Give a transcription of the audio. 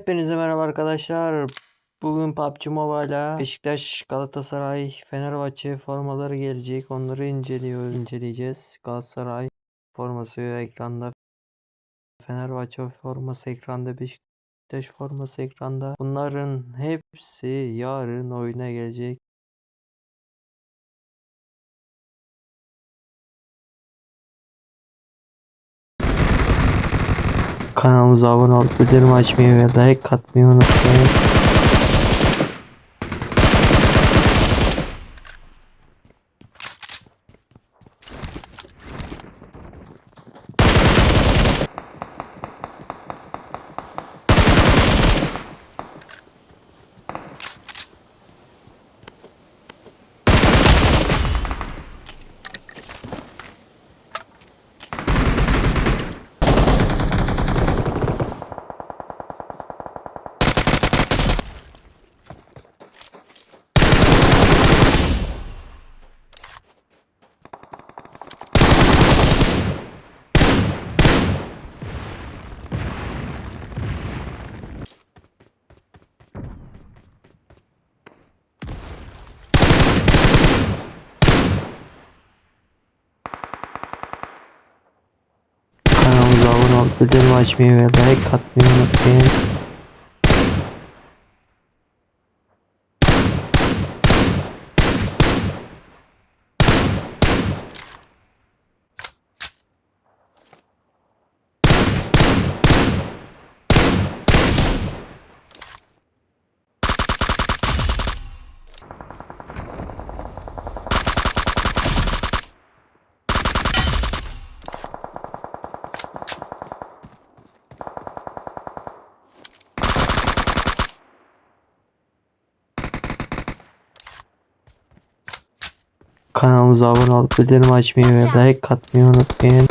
Hepinize merhaba arkadaşlar. Bugün PUBG Mobile'a Beşiktaş, Galatasaray, Fenerbahçe formaları gelecek. Onları inceliyor, inceleyeceğiz. Galatasaray forması ekranda. Fenerbahçe forması ekranda. Beşiktaş forması ekranda. Bunların hepsi yarın oyuna gelecek. Kanalımıza abone olup bildirim açmayı ve like atmayı unutmayın. Bildirim açmayı ve like atmayı unutmayın. Kanalımıza abone olup bildirim açmayı ve like atmayı unutmayın.